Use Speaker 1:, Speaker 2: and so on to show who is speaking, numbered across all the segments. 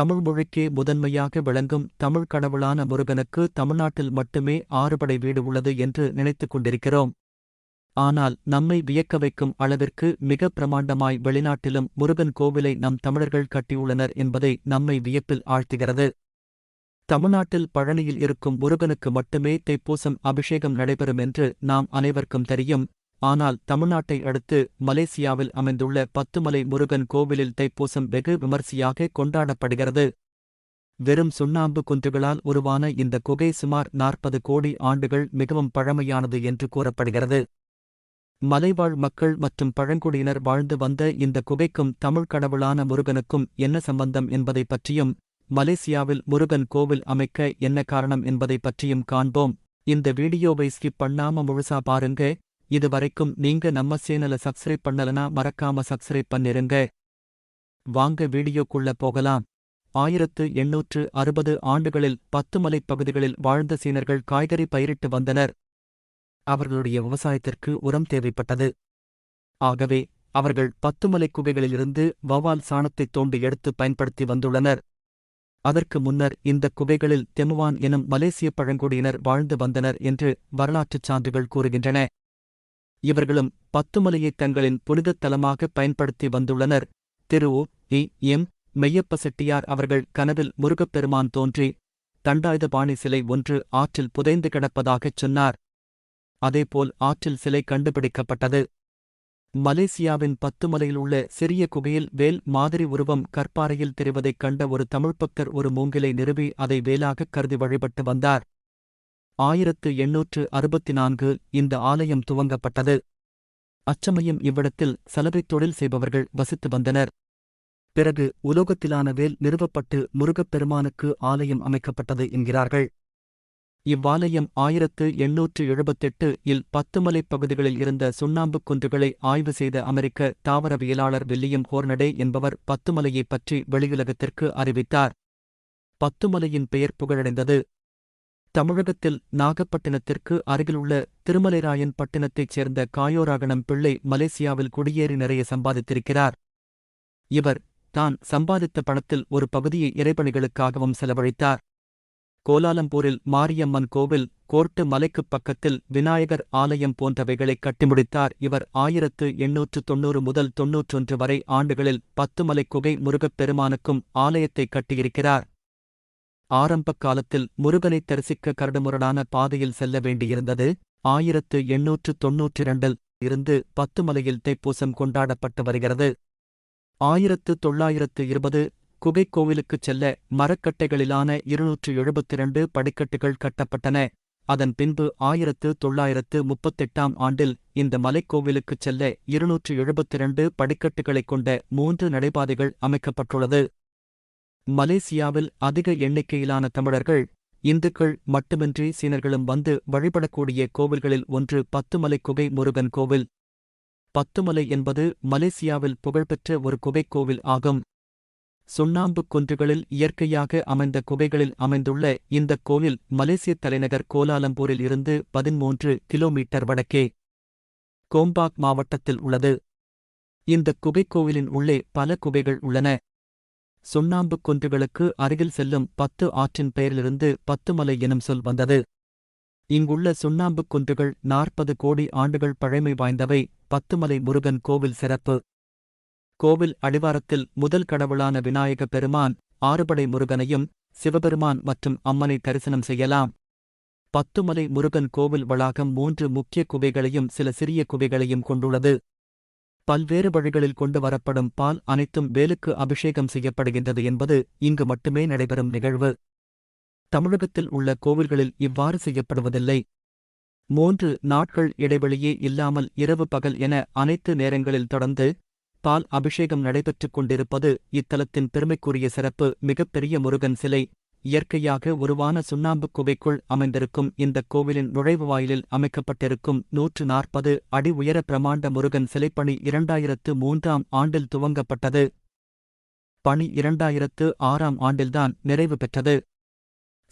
Speaker 1: தமிழ் மொழிக்கே முதன்மையாக விளங்கும் தமிழ் கடவுளான முருகனுக்கு தமிழ்நாட்டில் மட்டுமே ஆறுபடை வீடு உள்ளது என்று நினைத்துக் கொண்டிருக்கிறோம். ஆனால் நம்மை வியக்க வைக்கும் அளவிற்கு மிக பிரமாண்டமாய் வெளிநாட்டிலும் முருகன் கோவிலை நம் தமிழர்கள் கட்டியுள்ளனர் என்பதை நம்மை வியப்பில் ஆழ்த்துகிறது. தமிழ்நாட்டில் பழனியில் இருக்கும் முருகனுக்கு மட்டுமே தைப்பூசம் அபிஷேகம் நடைபெறும் என்று நாம் அனைவருக்கும் தெரியும். ஆனால் தமிழ்நாட்டை அடுத்து மலேசியாவில் அமைந்துள்ள பத்துமலை முருகன் கோவிலில் தைப்பூசம் வெகு விமர்சையாக கொண்டாடப்படுகிறது. வெறும் சுண்ணாம்பு குன்றுகளால் உருவான இந்த குகை சுமார் நாற்பது கோடி ஆண்டுகள் மிகவும் பழமையானது என்று கூறப்படுகிறது. மலைவாழ் மக்கள் மற்றும் பழங்குடியினர் வாழ்ந்து வந்த இந்த குகைக்கும் தமிழ் கடவுளான முருகனுக்கும் என்ன சம்பந்தம் என்பதை பற்றியும் மலேசியாவில் முருகன் கோவில் அமைக்க என்ன காரணம் என்பதை பற்றியும் காண்போம். இந்த வீடியோவை ஸ்கிப் பண்ணாம முழுசா பாருங்க. இது வரைக்கும் நீங்க நம்ம சேனலை சப்ஸ்கிரைப் பண்ணலனா மறக்காம சப்ஸ்கிரைப் பண்ணிருங்க. வாங்க வீடியோக்குள்ள போகலாம். ஆயிரத்து எண்ணூற்று அறுபது ஆண்டுகளில் பத்து பகுதிகளில் வாழ்ந்த சீனர்கள் காய்கறி பயிரிட்டு வந்தனர். அவர்களுடைய விவசாயத்திற்கு உரம் தேவைப்பட்டது. ஆகவே அவர்கள் பத்துமலை குகைகளிலிருந்து வவால் சாணத்தைத் தோண்டி எடுத்து பயன்படுத்தி வந்துள்ளனர். அதற்கு முன்னர் இந்த குகைகளில் தெமுவான் எனும் மலேசிய பழங்குடியினர் வாழ்ந்து வந்தனர் என்று வரலாற்றுச் சான்றுகள் கூறுகின்றன. இவர்களும் பத்துமலையை தங்களின் புனிதத் தலமாக பயன்படுத்தி வந்துள்ளனர். திரு. ஓ. இ. எம். மெய்யப்ப செட்டியார் அவர்கள் கனவில் முருகப்பெருமான் தோன்றி தண்டாயுதபாணி சிலை ஒன்று ஆற்றில் புதைந்து கிடப்பதாகச் சொன்னார். அதேபோல் ஆற்றில் சிலை கண்டுபிடிக்கப்பட்டது. மலேசியாவின் பத்துமலையில் உள்ள சிறிய குகையில் வேல் மாதிரி உருவம் கற்பாறையில் தெரிவதைக் கண்ட ஒரு தமிழ்ப்பக்கர் ஒரு மூங்கிலை நிறுவி அதை வேலாகக் கருதி வழிபட்டு வந்தார். ஆயிரத்து எண்ணூற்று அறுபத்தி நான்கு இந்த ஆலயம் துவங்கப்பட்டது. அச்சமயம் இவ்விடத்தில் சலவைத் தொழில் செய்பவர்கள் வசித்து வந்தனர். பிறகு உலோகத்திலான வேல் நிறுவப்பட்டு முருகப்பெருமானுக்கு ஆலயம் அமைக்கப்பட்டது என்கிறார்கள். இவ்வாலயம் ஆயிரத்து எண்ணூற்று எழுபத்தெட்டு இல் பத்துமலைப் பகுதிகளில் இருந்த சுண்ணாம்புக் குன்றுகளை ஆய்வு செய்த அமெரிக்க தாவரவியலாளர் வில்லியம் ஹோர்னடே என்பவர் பத்துமலையைப் பற்றி வெளியுலகத்திற்கு அறிவித்தார். பத்துமலையின் பெயர் புகழடைந்தது. தமிழகத்தில் நாகப்பட்டினத்திற்கு அருகிலுள்ள திருமலைராயன் பட்டினத்தைச் சேர்ந்த காயோராகணம் பிள்ளை மலேசியாவில் குடியேறி நிறைய சம்பாதித்திருக்கிறார். இவர் தான் சம்பாதித்த பணத்தில் ஒரு பகுதியை இறைபணிகளுக்காகவும் செலவழித்தார். கோலாலம்பூரில் மாரியம்மன் கோவில் கோர்ட்டு மலைக்குப் பக்கத்தில் விநாயகர் ஆலயம் போன்றவைகளை கட்டி முடித்தார் இவர் ஆயிரத்து எண்ணூற்று தொன்னூறு முதல் தொன்னூற்றொன்று வரை ஆண்டுகளில் பத்துமலை குகை முருகப்பெருமானுக்கும் ஆலயத்தை கட்டியிருக்கிறார். ஆரம்பக் காலத்தில் முருகனைத் தரிசிக்க கரடுமுரடான பாதையில் செல்ல வேண்டியிருந்தது. ஆயிரத்து எண்ணூற்று தொன்னூற்றி இரண்டில் இருந்து பத்துமலையில் தைப்பூசம் கொண்டாடப்பட்டு வருகிறது. ஆயிரத்து தொள்ளாயிரத்து இருபது குகைக் கோவிலுக்குச் செல்ல மரக்கட்டைகளிலான இருநூற்று எழுபத்திரண்டு படிக்கட்டுகள் கட்டப்பட்டன. அதன் பின்பு ஆயிரத்து தொள்ளாயிரத்து முப்பத்தெட்டாம் ஆண்டில் இந்த மலைக்கோவிலுக்குச் செல்ல இருநூற்று எழுபத்திரண்டு படிக்கட்டுகளைக் கொண்ட மூன்று நடைபாதைகள் அமைக்கப்பட்டுள்ளது. மலேசியாவில் அதிக எண்ணிக்கையிலான தமிழர்கள் இந்துக்கள் மட்டுமின்றி சீனர்களும் வந்து வழிபடக்கூடிய கோவில்களில் ஒன்று பத்துமலை குகை முருகன் கோவில். பத்துமலை என்பது மலேசியாவில் புகழ்பெற்ற ஒரு குகைக் கோவில் ஆகும். சுண்ணாம்புக் குன்றுகளில் இயற்கையாக அமைந்த குகைகளில் அமைந்துள்ள இந்தக் கோவில் மலேசிய தலைநகர் கோலாலம்பூரில் இருந்து பதிமூன்று கிலோமீட்டர் வடக்கே கோம்பாக் மாவட்டத்தில் உள்ளது. இந்த குகைக்கோவிலின் உள்ளே பல குகைகள் உள்ளன. சுண்ணாம்புக் குன்றுகளுக்கு அருகில் செல்லும் பத்து ஆற்றின் பெயரிலிருந்து பத்துமலை எனும் சொல் வந்தது. இங்குள்ள சுண்ணாம்புக் குன்றுகள் நாற்பது கோடி ஆண்டுகள் பழமை வாய்ந்தவை. பத்துமலை முருகன் கோவில் சிறப்பு. கோவில் அடிவாரத்தில் முதல் கடவுளான விநாயக பெருமான் ஆறுபடை முருகனையும் சிவபெருமான் மற்றும் அம்மனை தரிசனம் செய்யலாம். பத்துமலை முருகன் கோவில் வளாகம் மூன்று முக்கிய குவைகளையும் சில சிறிய குவைகளையும் கொண்டுள்ளது. பல்வேறு வழிகளில் கொண்டு வரப்படும் பால் அனைத்தும் வேலுக்கு அபிஷேகம் செய்யப்படுகின்றது என்பது இங்கு மட்டுமே நடைபெறும் நிகழ்வு. தமிழகத்தில் உள்ள கோவில்களில் இவ்வாறு செய்யப்படுவதில்லை. மூன்று நாட்கள் இடைவெளியே இல்லாமல் இரவு பகல் என அனைத்து நேரங்களில் தொடர்ந்து பால் அபிஷேகம் நடைபெற்றுக் கொண்டிருப்பது இத்தலத்தின் பெருமைக்குரிய சிறப்பு மிகப்பெரிய முருகன் சிலை. இயற்கையாக உருவான சுண்ணாம்புக் குவைக்குள் அமைந்திருக்கும் இந்தக் கோவிலின் நுழைவு வாயிலில் அமைக்கப்பட்டிருக்கும் நூற்று நாற்பது அடி உயர பிரமாண்ட முருகன் சிலைப்பணி இரண்டாயிரத்து மூன்றாம் ஆண்டில் துவங்கப்பட்டது. பணி இரண்டாயிரத்து ஆறாம் ஆண்டில்தான் நிறைவு பெற்றது.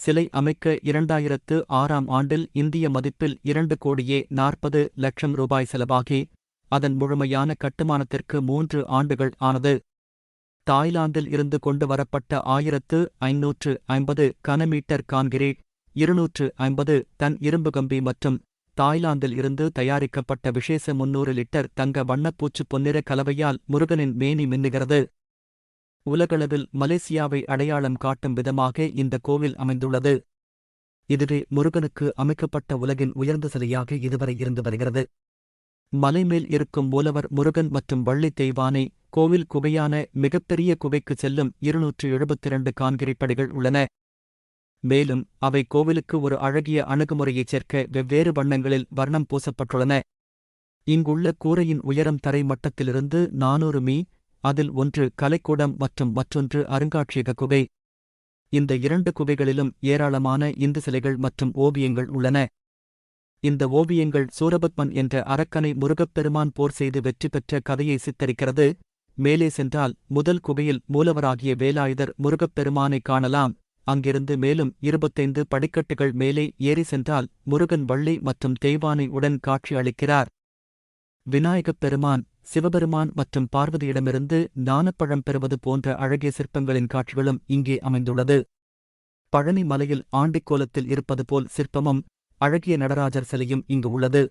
Speaker 1: சிலை அமைக்க இரண்டாயிரத்து ஆறாம் ஆண்டில் இந்திய மதிப்பில் இரண்டு கோடியே நாற்பது லட்சம் ரூபாய் செலவாகி அதன் முழுமையான கட்டுமானத்திற்கு மூன்று ஆண்டுகள் ஆனது. தாய்லாந்தில் இருந்து கொண்டு வரப்பட்ட ஆயிரத்து ஐநூற்று ஐம்பது கனமீட்டர் கான்கிரீட் இருநூற்று ஐம்பது டன் இரும்பு கம்பி மற்றும் தாய்லாந்தில் இருந்து தயாரிக்கப்பட்ட விசேஷ முன்னூறு லிட்டர் தங்க வண்ணப்பூச்சு பொன்னிற கலவையால் முருகனின் மேனி மின்னுகிறது. உலகளவில் மலேசியாவை அடையாளம் காட்டும் விதமாக இந்த கோவில் அமைந்துள்ளது. இதுவே முருகனுக்கு அமைக்கப்பட்ட உலகின் உயர்ந்த சிலையாக இதுவரை இருந்து வருகிறது. மலைமேல் இருக்கும் மூலவர் முருகன் மற்றும் வள்ளி தெய்வானை கோவில் குகையான மிகப்பெரிய குகைக்கு செல்லும் இருநூற்று எழுபத்திரண்டு இரண்டு படிகள் உள்ளன. மேலும் அவை கோவிலுக்கு ஒரு அழகிய அணுகுமுறையைச் சேர்க்க வெவ்வேறு வண்ணங்களில் வர்ணம் பூசப்பட்டுள்ளன. இங்குள்ள கூரையின் உயரம் தரை மட்டத்திலிருந்து நானூறு மீ அதில் ஒன்று கலைக்கூடம் மற்றும் மற்றொன்று அருங்காட்சியக குகை. இந்த இரண்டு குகைகளிலும் ஏராளமான இந்து சிலைகள் மற்றும் ஓவியங்கள் உள்ளன. இந்த ஓவியங்கள் சூரபத்மன் என்ற அரக்கனை முருகப்பெருமான் போர் செய்து வெற்றி பெற்ற கதையை சித்தரிக்கிறது. மேலே சென்றால் முதல் குகையில் மூலவராகிய வேலாயுதர் முருகப்பெருமானை காணலாம். அங்கிருந்து மேலும் இருபத்தைந்து படிக்கட்டுகள் மேலே ஏறி சென்றால் முருகன் வள்ளி மற்றும் தெய்வானை உடன் காட்சி அளிக்கிறார். விநாயகப் பெருமான் சிவபெருமான் மற்றும் பார்வதியிடமிருந்து ஞானப்பழம் பெறுவது போன்ற அழகிய சிற்பங்களின் காட்சிகளும் இங்கே அமைந்துள்ளது. பழனி மலையில் ஆண்டிக்கோலத்தில் இருப்பது போல் சிற்பமும் அழகிய நடராஜர் சிலையும் இங்கு உள்ளது.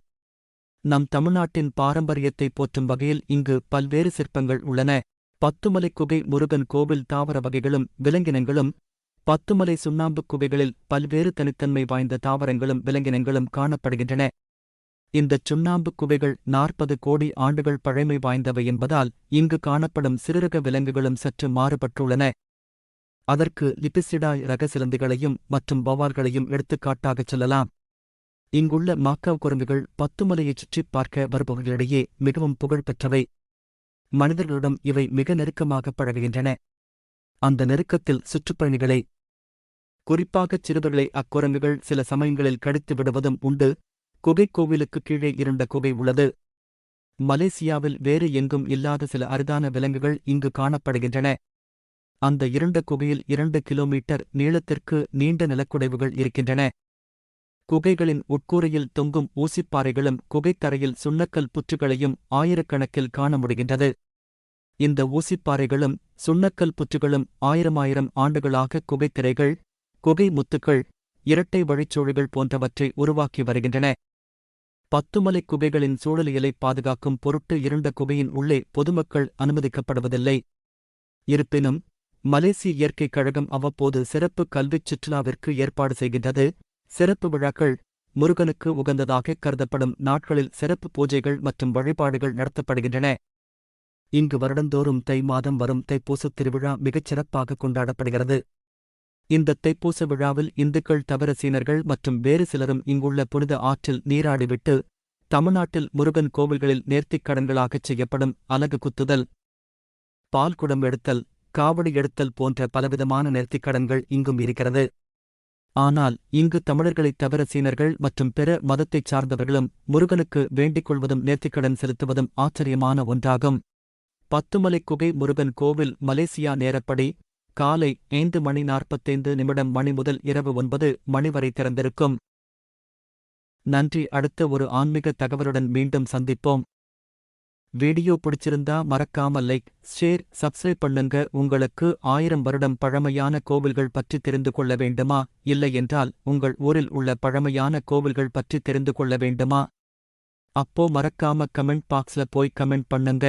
Speaker 1: நம் தமிழ்நாட்டின் பாரம்பரியத்தை போற்றும் வகையில் இங்கு பல்வேறு சிற்பங்கள் உள்ளன. பத்துமலை குகை முருகன் கோவில் தாவர வகைகளும் விலங்கினங்களும் பத்துமலை சுண்ணாம்புக் குகைகளில் பல்வேறு தனித்தன்மை வாய்ந்த தாவரங்களும் விலங்கினங்களும் காணப்படுகின்றன. இந்தச் சுண்ணாம்புக் குகைகள் நாற்பது கோடி ஆண்டுகள் பழமை வாய்ந்தவை என்பதால் இங்கு காணப்படும் சிறுரக விலங்குகளும் சற்று மாறுபட்டுள்ளன. அதற்கு லிபிசிடாய் ரக சிலந்திகளையும் மற்றும் பவால்களையும் எடுத்துக்காட்டாகச் சொல்லலாம். இங்குள்ள மாக்காவ் குரங்குகள் பத்துமலையைச் சுற்றிப் பார்க்க வருபவர்களிடையே மிகவும் புகழ்பெற்றவை மனிதர்களிடம் இவை மிக நெருக்கமாக பழகுகின்றன. அந்த நெருக்கத்தில் சுற்றுப்பயணிகளை குறிப்பாகச் சிறுவர்களை அக்குரங்குகள் சில சமயங்களில் கடித்து விடுவதும் உண்டு. குகைக் கோவிலுக்கு கீழே இருண்ட குகை உள்ளது. மலேசியாவில் வேறு எங்கும் இல்லாத சில அரிதான விலங்குகள் இங்கு காணப்படுகின்றன. அந்த இருண்ட குகையில் இரண்டு கிலோமீட்டர் நீளத்திற்கு நீண்ட நிலக்குடைவுகள் இருக்கின்றன. குகைகளின் உட்கூரையில் தொங்கும் ஊசிப்பாறைகளும் குகைத்தரையில் சுண்ணக்கல் புற்றுகளையும் ஆயிரக்கணக்கில் காண முடிகின்றது. இந்த ஊசிப்பாறைகளும் சுண்ணக்கல் புற்றுகளும் ஆயிரமாயிரம் ஆண்டுகளாக குகைத்திரைகள் குகை முத்துக்கள் இரட்டை வழிச்சோழிகள் போன்றவற்றை உருவாக்கி வருகின்றன. பத்துமலை குகைகளின் சூழலியலை பாதுகாக்கும் பொருட்டு இருண்ட குகையின் உள்ளே பொதுமக்கள் அனுமதிக்கப்படுவதில்லை. இருப்பினும் மலேசிய இயற்கைக் கழகம் அவ்வப்போது சிறப்பு கல்விச் சுற்றுலாவிற்கு ஏற்பாடு செய்கின்றது. சிறப்பு விழாக்கள் முருகனுக்கு உகந்ததாக கருதப்படும் நாட்களில் சிறப்பு பூஜைகள் மற்றும் வழிபாடுகள் நடத்தப்படுகின்றன. இங்கு வருடந்தோறும் தை மாதம் வரும் தைப்பூசத் திருவிழா மிகச் சிறப்பாக கொண்டாடப்படுகிறது. இந்த தைப்பூச விழாவில் இந்துக்கள் தவிர சீனர்கள் மற்றும் வேறு சிலரும் இங்குள்ள புனித ஆற்றில் நீராடிவிட்டு தமிழ்நாட்டில் முருகன் கோவில்களில் நேர்த்திக் கடன்களாகச் செய்யப்படும் அலகு குத்துதல் பால்குடம் எடுத்தல் காவடி எடுத்தல் போன்ற பலவிதமான நேர்த்திக் கடன்கள் இங்கும் இருக்கிறது. ஆனால் இங்கு தமிழர்களைத் தவிர சீனர்கள் மற்றும் பிற மதத்தைச் சார்ந்தவர்களும் முருகனுக்கு வேண்டிக் கொள்வதும் நேர்த்திக்கடன் செலுத்துவதும் ஆச்சரியமான ஒன்றாகும். பத்துமலை குகை முருகன் கோவில் மலேசியா நேரப்படி காலை ஐந்து மணி நாற்பத்தைந்து நிமிடம் மணி முதல் இரவு ஒன்பது மணி வரை திறந்திருக்கும். நன்றி. அடுத்த ஒரு ஆன்மீக தகவலுடன் மீண்டும் சந்திப்போம். வீடியோ பிடிச்சிருந்தா மறக்காம லைக் ஷேர் சப்ஸ்கிரைப் பண்ணுங்க. உங்களுக்கு ஆயிரம் வருடம் பழமையான கோவில்கள் பற்றி தெரிந்து கொள்ள வேண்டுமா? இல்லை என்றால் உங்கள் ஊரில் உள்ள பழமையான கோவில்கள் பற்றி தெரிந்து கொள்ள வேண்டுமா? அப்போ மறக்காம கமெண்ட் பாக்ஸ்ல போய் கமெண்ட் பண்ணுங்க.